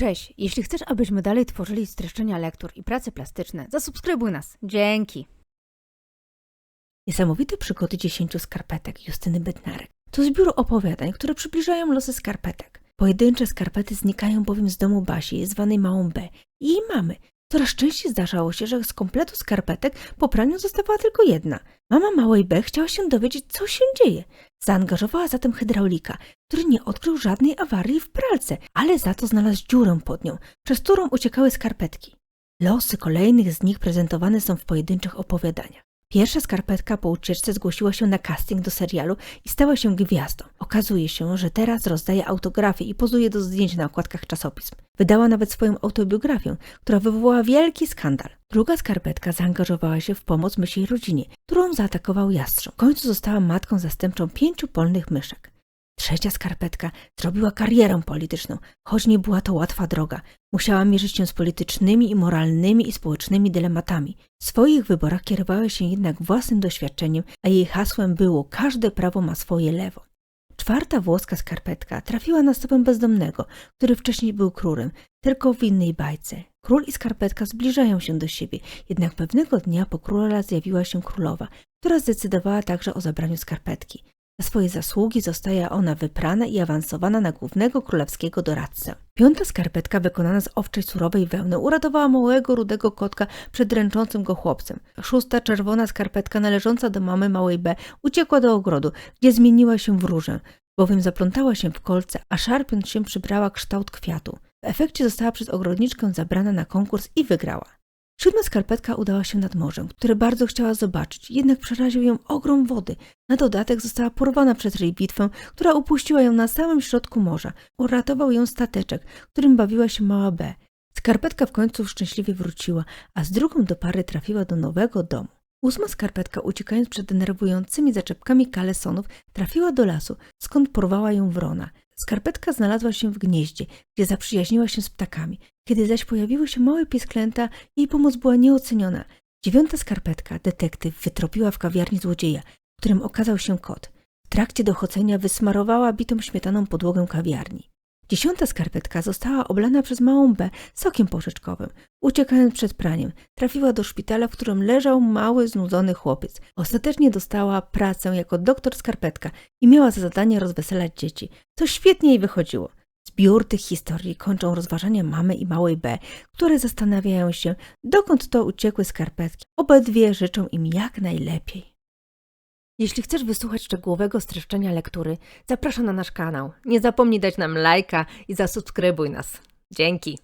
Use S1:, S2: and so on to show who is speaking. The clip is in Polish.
S1: Cześć, jeśli chcesz, abyśmy dalej tworzyli streszczenia lektur i prace plastyczne, zasubskrybuj nas. Dzięki.
S2: Niesamowite przygody dziesięciu skarpetek Justyny Bednarek to zbiór opowiadań, które przybliżają losy skarpetek. Pojedyncze skarpety znikają bowiem z domu Basi, zwanej Małą B i jej mamy. Coraz częściej zdarzało się, że z kompletu skarpetek po praniu zostawała tylko jedna. Mama Małej B chciała się dowiedzieć, co się dzieje. Zaangażowała zatem hydraulika, który nie odkrył żadnej awarii w pralce, ale za to znalazł dziurę pod nią, przez którą uciekały skarpetki. Losy kolejnych z nich prezentowane są w pojedynczych opowiadaniach. Pierwsza skarpetka po ucieczce zgłosiła się na casting do serialu i stała się gwiazdą. Okazuje się, że teraz rozdaje autografy i pozuje do zdjęć na okładkach czasopism. Wydała nawet swoją autobiografię, która wywołała wielki skandal. Druga skarpetka zaangażowała się w pomoc mysiej rodzinie, którą zaatakował jastrząb. W końcu została matką zastępczą pięciu polnych myszek. Trzecia skarpetka zrobiła karierę polityczną, choć nie była to łatwa droga. Musiała mierzyć się z politycznymi i moralnymi i społecznymi dylematami. W swoich wyborach kierowała się jednak własnym doświadczeniem, a jej hasłem było każde prawo ma swoje lewo. Czwarta włoska skarpetka trafiła na stopę bezdomnego, który wcześniej był królem, tylko w innej bajce. Król i skarpetka zbliżają się do siebie, jednak pewnego dnia po króla zjawiła się królowa, która zdecydowała także o zabraniu skarpetki. Za swoje zasługi zostaje ona wyprana i awansowana na głównego królewskiego doradcę. Piąta skarpetka wykonana z owczej surowej wełny uratowała małego rudego kotka przed dręczącym go chłopcem. Szósta czerwona skarpetka należąca do mamy małej B uciekła do ogrodu, gdzie zmieniła się w różę, bowiem zaplątała się w kolce, a szarpiąc się przybrała kształt kwiatu. W efekcie została przez ogrodniczkę zabrana na konkurs i wygrała. Siódma skarpetka udała się nad morzem, które bardzo chciała zobaczyć, jednak przeraził ją ogrom wody. Na dodatek została porwana przez ryj bitwę, która upuściła ją na samym środku morza. Uratował ją stateczek, którym bawiła się mała B. Skarpetka w końcu szczęśliwie wróciła, a z drugą do pary trafiła do nowego domu. Ósma skarpetka, uciekając przed denerwującymi zaczepkami kalesonów, trafiła do lasu, skąd porwała ją wrona. Skarpetka znalazła się w gnieździe, gdzie zaprzyjaźniła się z ptakami. Kiedy zaś pojawiły się małe piesklęta, jej pomoc była nieoceniona. Dziewiąta skarpetka, detektyw, wytropiła w kawiarni złodzieja, którym okazał się kot. W trakcie dochodzenia wysmarowała bitą śmietaną podłogę kawiarni. Dziesiąta skarpetka została oblana przez małą B sokiem porzeczkowym. Uciekając przed praniem, trafiła do szpitala, w którym leżał mały, znudzony chłopiec. Ostatecznie dostała pracę jako doktor skarpetka i miała za zadanie rozweselać dzieci. To świetnie jej wychodziło. Zbiór tych historii kończą rozważania mamy i małej B, które zastanawiają się, dokąd to uciekły skarpetki. Obydwie życzą im jak najlepiej.
S1: Jeśli chcesz wysłuchać szczegółowego streszczenia lektury, zapraszam na nasz kanał. Nie zapomnij dać nam lajka i zasubskrybuj nas. Dzięki.